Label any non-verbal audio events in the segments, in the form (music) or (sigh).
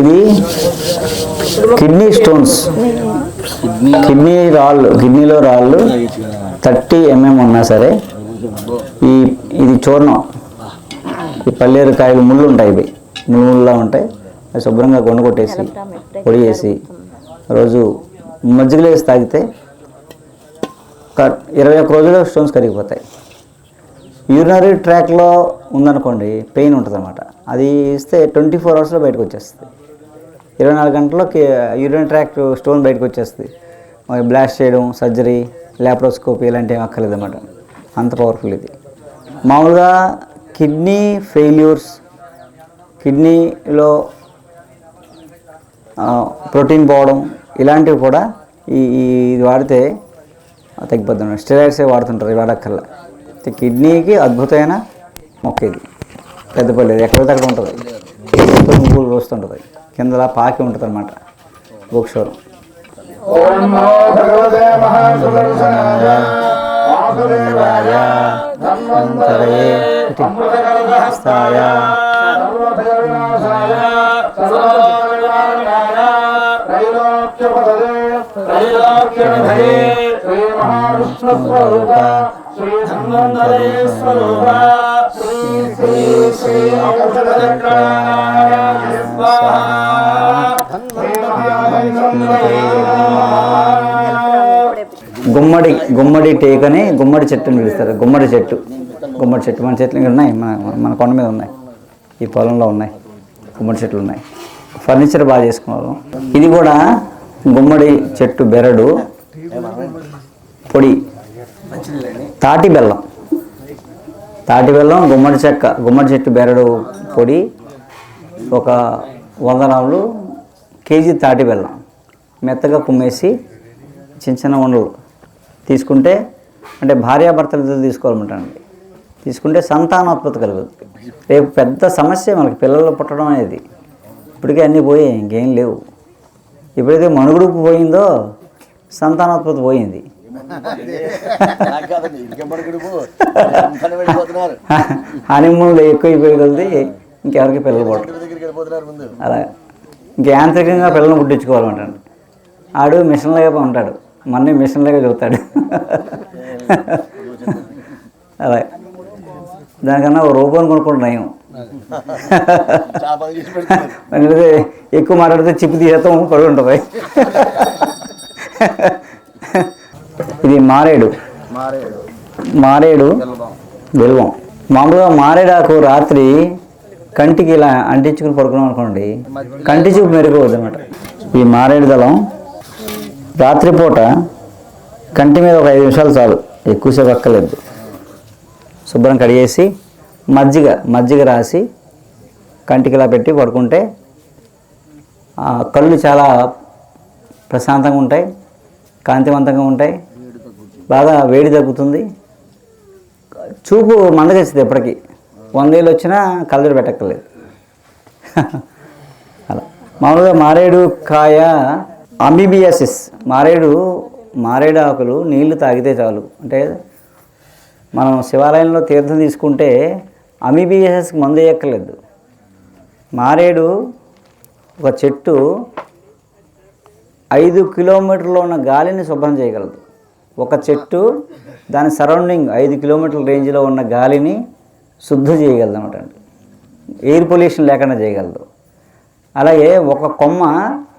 ఇది kidney stones. Kidney రాళ్ళు కిడ్నీలో రాళ్ళు థర్టీ ఎంఎం ఉన్నా సరే ఈ ఇది చూర్ణం. ఈ పల్లేరు కాయలు ముళ్ళు ఉంటాయి ఇవి. ముళ్ళు ఉంటాయి. అవి శుభ్రంగా కొనుగొట్టేసి పొడి చేసి రోజు మజ్జిగలో వేసి తాగితే ఇరవై ఒక్క రోజుల్లో స్టోన్స్ కరిగిపోతాయి. యూరినరీ ట్రాక్లో ఉందనుకోండి పెయిన్ ఉంటుంది అనమాట అది ఇస్తే ట్వంటీ ఫోర్ అవర్స్లో బయటకు వచ్చేస్తుంది. ఇరవై నాలుగు గంటల్లోకి యూరిన్ ట్రాక్ట్ స్టోన్ బయటకు వచ్చేస్తుంది. మరి బ్లాస్ట్ చేయడం సర్జరీ ల్యాప్రోస్కోపీ ఇలాంటివి ఏమి అక్కర్లేదు అనమాట అంత పవర్ఫుల్ ఇది. మామూలుగా కిడ్నీ ఫెయిల్యూర్స్ కిడ్నీలో ప్రోటీన్ పోవడం ఇలాంటివి కూడా ఈ ఇది వాడితే తగ్గిపోతుంది స్టెరాయిడ్సే వాడుతుంటారు ఇది వాడక్కర్లా కిడ్నీకి అద్భుతమైన మొక్క ఇది. పెద్దపల్లి ఎక్కడ అక్కడ ఉంటుంది. పువ్వులు కిందలా పాకి ఉంటుంది అనమాట బుక్షోరం ఓం శ్రీ ధన్వంతరే స్వరూప శ్రీ శ్రీ శ్రీ ఔషధచక్రాయ స్వాహా గుమ్మడి గుమ్మడి టేక్ అని గుమ్మడి చెట్టుని పిలుస్తారు. గుమ్మడి చెట్టు. గుమ్మడి చెట్టు. మన చెట్లు ఇంకా ఉన్నాయి మన మన కొండ మీద ఉన్నాయి. ఈ పొలంలో ఉన్నాయి. గుమ్మడి చెట్లు ఉన్నాయి. ఫర్నిచర్ బాగా చేసుకున్నారు. ఇది కూడా గుమ్మడి చెట్టు బెరడు పొడి తాటి బెల్లం. తాటి బెల్లం గుమ్మడి చెక్క గుమ్మడి చెట్టు బెరడు పొడి ఒక వంద గ్రాములు కేజీ తాటి బెల్లం. మెత్తగా కుమ్మేసి చిన్న చిన్న ఉండలు తీసుకుంటే అంటే భార్యాభర్తలు ఇద్దరు తీసుకోవాలన్నమాట తీసుకుంటే సంతానోత్పత్తి కలుగుతుంది. రేపు పెద్ద సమస్య మనకి పిల్లలు పుట్టడం అనేది. ఇప్పటికే అన్నీ పోయాయి ఇంకేం లేవు. ఎప్పుడైతే మనుగుడు పోయిందో సంతానోత్పత్తి పోయింది. హనీమూన్లో ఎక్కువైపోయి కొద్ది ఇంకెవరికి పిల్లలు పుట్టరు. అలా ఇంక యాంత్రికంగా పిల్లల్ని పుట్టించుకోవాలంటాడు ఆడు మిషన్లాగా ఉంటాడు. మన్ని మిషన్లాగా చూస్తాడు. అలా. దానికన్నా ఓ రూపాయలు కొనుక్కుంటున్నా ఎక్కువ మాట్లాడితే చిప్పు తీసేస్తాం పడి ఉంటుంది. ఇది మారేడు. మారేడు. బెల్వం మామూలుగా మారేడాకు రాత్రి కంటికి ఇలా అంటించుకుని పడుకున్నాం అనుకోండి కంటి చూపు మెరుగవద్దు అనమాట ఈ మారేడు దళం రాత్రిపూట కంటి మీద ఒక ఐదు నిమిషాలు చాలు. ఎక్కువసేపు అక్కలేదు శుభ్రం కడిగేసి మజ్జిగ మజ్జిగ రాసి కంటికి ఇలా పెట్టి పడుకుంటే ఆ కళ్ళు చాలా ప్రశాంతంగా ఉంటాయి కాంతివంతంగా ఉంటాయి బాగా వేడి తగ్గుతుంది. చూపు మందగేస్తుంది ఎప్పటికీ. వంద ఏళ్ళు వచ్చినా కళ్ళజోడు పెట్టక్కర్లేదు. (laughs) అలా. మామూలుగా మారేడు కాయ అంబీబియాసిస్ మారేడు మారేడు ఆకులు నీళ్ళు తాగితే చాలు. అంటే మనం శివాలయంలో తీర్థం తీసుకుంటే అమీబియాసిస్కి మందు ఎక్కలేదు మారేడు ఒక చెట్టు ఐదు కిలోమీటర్లో ఉన్న గాలిని శుభ్రం చేయగలదు. ఒక చెట్టు దాని సరౌండింగ్ ఐదు కిలోమీటర్ల రేంజ్లో ఉన్న గాలిని శుద్ధి చేయగలదు అనమాట ఎయిర్ పొల్యూషన్ లేకుండా చేయగలదు. అలాగే ఒక కొమ్మ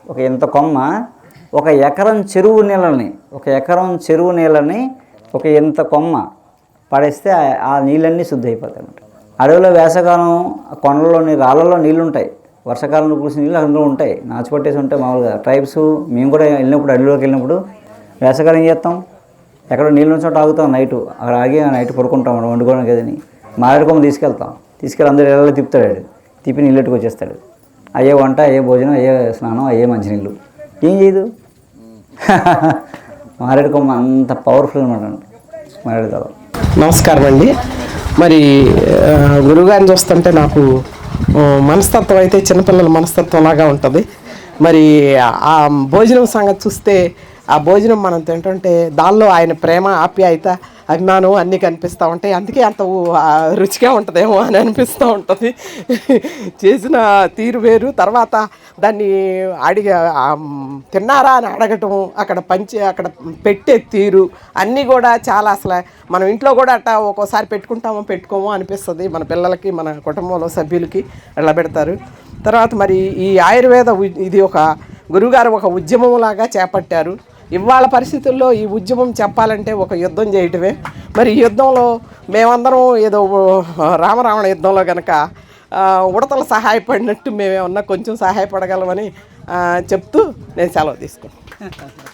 ఒక ఇంత కొమ్మ ఒక ఎకరం చెరువు నీళ్ళని ఒక ఎకరం చెరువు నీళ్ళని ఒక ఇంత కొమ్మ పడేస్తే ఆ- నీళ్ళన్నీ శుద్ధి అయిపోతాయి అన్నమాట అడవిలో వేసవకాలం కొండలోని రాళ్ళలో నీళ్ళు ఉంటాయి వర్షాకాలంలో కురిసిన నీళ్ళు అందులో ఉంటాయి. నాచుపట్టేసి ఉంటాయి మామూలుగా. ట్రైబ్స్ మేము కూడా వెళ్ళినప్పుడు అడవిలోకి వెళ్ళినప్పుడు వేసవకాలం ఏం చేస్తాం? ఎక్కడ నీళ్ళు చోట ఆగుతాం నైట్. అక్కడ ఆగి ఆ నైట్ పడుకుంటాం మనం వండుకోవడం మారేడు కొమ్మ తీసుకెళ్తాం. తీసుకెళ్ళి అందరు ఇళ్ళలో తిప్పుతాడు వాడు. తిప్పి నీళ్ళెట్టుకు వచ్చేస్తాడు అయ్యే వంట అయ్యే భోజనం అయ్యే స్నానం అయ్యే మంచినీళ్ళు. ఏం చేయదు? (laughs) మారేడు కొమ్మ అంత పవర్ఫుల్ అనమాట మారేడు దళం నమస్కారం అండి. మరి ఆ, గురుగారిని చూస్తుంటే నాకు మనస్తత్వం అయితే చిన్నపిల్లల మనస్తత్వం లాగా ఉంటుంది. మరి ఆ భోజనం సంగతి చూస్తే ఆ భోజనం మనం తింటుంటే దానిలో ఆయన ప్రేమ ఆప్యాయత అభిమానం అన్నీ కనిపిస్తూ ఉంటాయి. అందుకే అంత రుచిగా ఉంటుందేమో అని అనిపిస్తూ ఉంటుంది. చేసిన తీరు వేరు. తర్వాత దాన్ని అడిగ తిన్నారా అని అడగటం అక్కడ పంచి అక్కడ పెట్టే తీరు అన్నీ కూడా చాలా అసలు మనం ఇంట్లో కూడా అట్టా ఒక్కోసారి పెట్టుకుంటామో పెట్టుకోమో అనిపిస్తుంది. మన పిల్లలకి మన కుటుంబంలో సభ్యులకి ఎలా పెడతారు. తర్వాత మరి ఈ ఆయుర్వేద ఇది ఒక గురువుగారు ఒక ఉద్యమంలాగా చేపట్టారు. ఇవాళ పరిస్థితుల్లో ఈ ఉద్యమం చెప్పాలంటే ఒక యుద్ధం చేయటమే. మరి ఈ యుద్ధంలో మేమందరం ఏదో రామరావణ యుద్ధంలో కనుక ఉడతలు సహాయపడినట్టు మేమేమన్నా కొంచెం సహాయపడగలమని చెప్తూ నేను సెలవు తీసుకున్నాను (laughs)